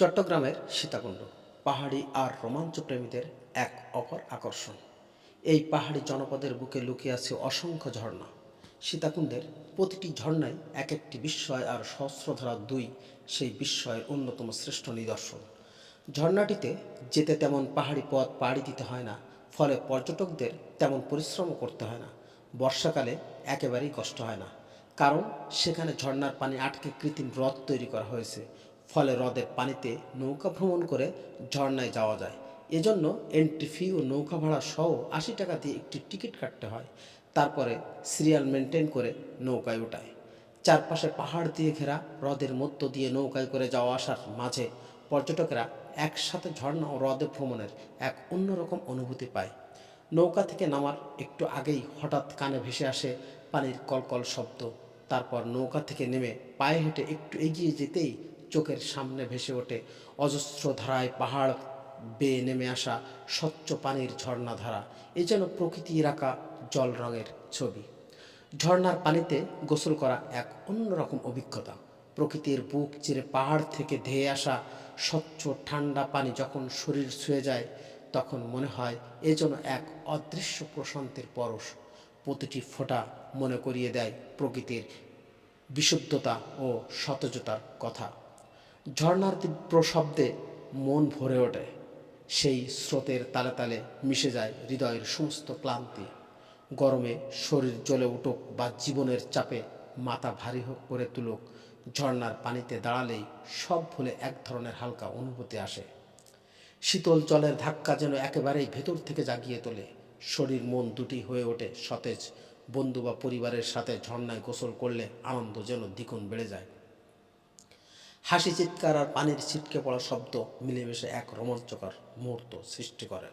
চট্টগ্রামের সীতাকুণ্ড, পাহাড়ি আর রোমাঞ্চ প্রেমীদের এক অপর আকর্ষণ। এই পাহাড়ি জনপদের বুকে লুকিয়ে আছে অসংখ্য ঝর্ণা। সীতাকুণ্ডের প্রতিটি ঝর্ণায় এক একটি বিস্ময় আর সহস্রধারা দুই সেই বিস্ময়ের অন্যতম শ্রেষ্ঠ নিদর্শন। ঝর্ণাটিতে যেতে তেমন পাহাড়ি পথ পাড়ি দিতে হয় না, ফলে পর্যটকদের তেমন পরিশ্রমও করতে হয় না। বর্ষাকালে একেবারেই কষ্ট হয় না, কারণ সেখানে ঝর্ণার পানি আটকে কৃত্রিম হ্রদ তৈরি করা হয়েছে। ফলে হ্রদের পানিতে নৌকা ভ্রমণ করে ঝর্ণায় যাওয়া যায়। এজন্য এন্ট্রি ফি ও নৌকা ভাড়া সহ আশি টাকা দিয়ে একটি টিকিট কাটতে হয়। তারপরে সিরিয়াল মেনটেন করে নৌকায় ওঠায়। চারপাশে পাহাড় দিয়ে ঘেরা হ্রদের মধ্য দিয়ে নৌকায় করে যাওয়া আসার মাঝে পর্যটকেরা একসাথে ঝর্ণা ও হ্রদে ভ্রমণের এক অন্যরকম অনুভূতি পায়। নৌকা থেকে নামার একটু আগেই হঠাৎ কানে ভেসে আসে পানির কলকল শব্দ। তারপর নৌকা থেকে নেমে পায়ে হেঁটে একটু এগিয়ে যেতেই চোখের সামনে ভেসে ওঠে। অজস্র ধারায় পাহাড় বেয়ে নেমে আসা স্বচ্ছ পানির ঝর্ণাধারা। এ যেন প্রকৃতি আঁকা জল রঙের ছবি। ঝর্ণার পানিতে গোসল করা এক অন্যরকম অভিজ্ঞতা। প্রকৃতির বুক চিরে পাহাড় থেকে ধেয়ে আসা স্বচ্ছ ঠান্ডা পানি যখন শরীর ছুঁয়ে যায়, তখন মনে হয় এ যেন এক অদৃশ্য প্রশান্তির পরশ। প্রতিটি ফোঁটা মনে করিয়ে দেয় প্রকৃতির বিশুদ্ধতা ও সতেজতার কথা। ঝর্ণার তীব্র শব্দে মন ভরে ওঠে। সেই স্রোতের তালে তালে মিশে যায় হৃদয়ের সমস্ত ক্লান্তি। গরমে শরীর জ্বলে উঠুক বা জীবনের চাপে মাথা ভারী হোক করে তুলুক, ঝর্ণার পানিতে দাঁড়ালেই সব ভুলে এক ধরনের হালকা অনুভূতি আসে। শীতল জলের ধাক্কা যেন একেবারেই ভেতর থেকে জাগিয়ে তোলে। শরীর মন দুটি হয়ে ওঠে সতেজ। বন্ধু বা পরিবারের সাথে ঝর্ণায় গোসল করলে আনন্দ যেন দ্বিগুণ বেড়ে যায়। হাসি চিৎকার আর পানির ছিটকে পড়া শব্দ মিলেমিশে এক রোমাঞ্চকর মুহূর্ত সৃষ্টি করে।